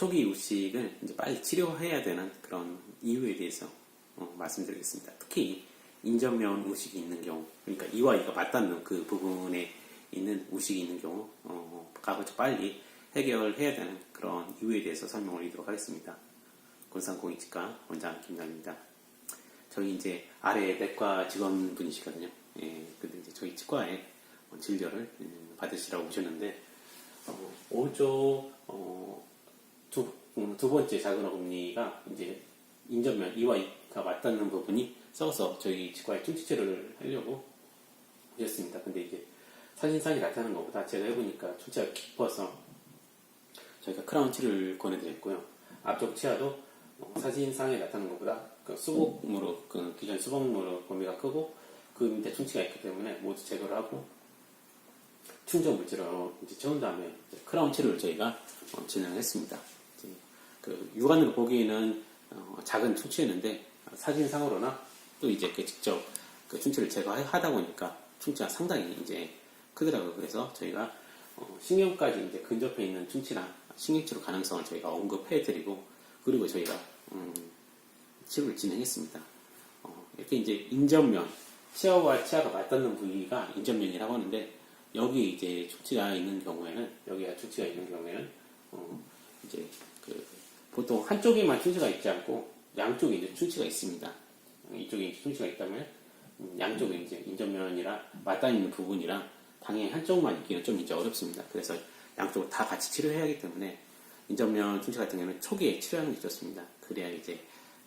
초기 우식을 이제 빨리 치료해야 되는 그런 이유에 대해서 어, 말씀드리겠습니다. 특히 인전면 우식이 있는 경우, 그러니까 이와 이가 맞닿는 그 부분에 있는 우식이 있는 경우, 어, 가급적 빨리 해결해야 되는 그런 이유에 대해서 설명을 드리도록 하겠습니다. 군산공익치과 원장 김남입니다. 저희 이제 아래 내과 직원분이시거든요. 예, 근데 이제 저희 치과에 어, 진료를 음, 받으시라고 오셨는데, 어, 오른쪽, 어, 두, 번째 작은 어금니가 이제 인전면 이와 이가 맞닿는 부분이 썩어서 저희 치과에 충치치료를 하려고 오셨습니다. 근데 이제 사진상에 나타나는 것보다 제가 해보니까 충치가 깊어서 저희가 크라운 치료를 권해드렸고요. 앞쪽 치아도 어, 사진상에 나타나는 것보다 그 수복무로, 그 기존 수복무로 범위가 크고 그 밑에 충치가 있기 때문에 모두 제거를 하고 충전 이제 채운 다음에 크라운 치료를 저희가 어, 진행했습니다. 그 육안으로 보기에는 어, 작은 충치였는데 사진상으로나 또 이제 그 직접 그 충치를 제거하다 보니까 충치가 상당히 이제 크더라고요. 그래서 저희가 어, 신경까지 이제 근접해 있는 충치나 신경치료 가능성을 저희가 언급해드리고 그리고 저희가 음, 치료를 진행했습니다. 어, 이렇게 이제 인전면 치아와 치아가 맞닿는 부위가 인전면이라고 하는데 여기 이제 충치가 있는 경우에는 여기가 충치가 있는 경우에는 어, 이제 그 보통 한쪽에만 충치가 있지 않고 양쪽에 이제 충치가 있습니다. 이쪽에 충치가 있다면 음, 양쪽에 이제 인전면이라 맞닿아 있는 부분이랑 당연히 한쪽만 있기는 좀 이제 어렵습니다. 그래서 양쪽을 다 같이 치료해야 하기 때문에 인전면 충치 같은 경우는 초기에 치료하는 게 좋습니다. 그래야 이제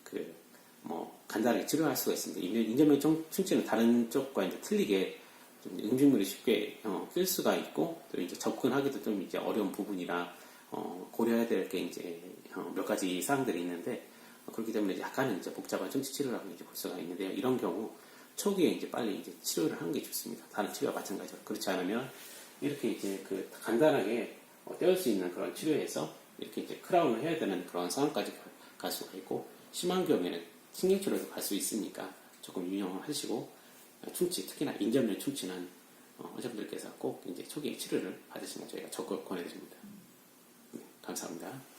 그 뭐 간단하게 치료할 수가 있습니다. 총- 충치는 다른 쪽과 이제 틀리게 좀 음식물이 쉽게 어, 낄 수가 있고 또 이제 접근하기도 좀 이제 어려운 부분이라 어, 고려해야 될 게 이제 어, 몇 가지 사항들이 있는데 어, 그렇기 때문에 약간은 이제 복잡한 충치 치료라고 이제 볼 수가 있는데요. 이런 경우 초기에 이제 빨리 이제 치료를 하는 게 좋습니다. 다른 치료와 마찬가지로 그렇지 않으면 이렇게 이제 그 간단하게 어, 떼올 수 있는 그런 치료에서 이렇게 이제 크라운을 해야 되는 그런 상황까지 가- 갈 수가 있고 심한 경우에는 신경치료도 갈 수 있으니까 조금 유념하시고 충치 특히나 인전면 충치는 어, 여자분들께서 꼭 이제 초기에 치료를 받으시면 저희가 적극 권해드립니다. 네, 감사합니다.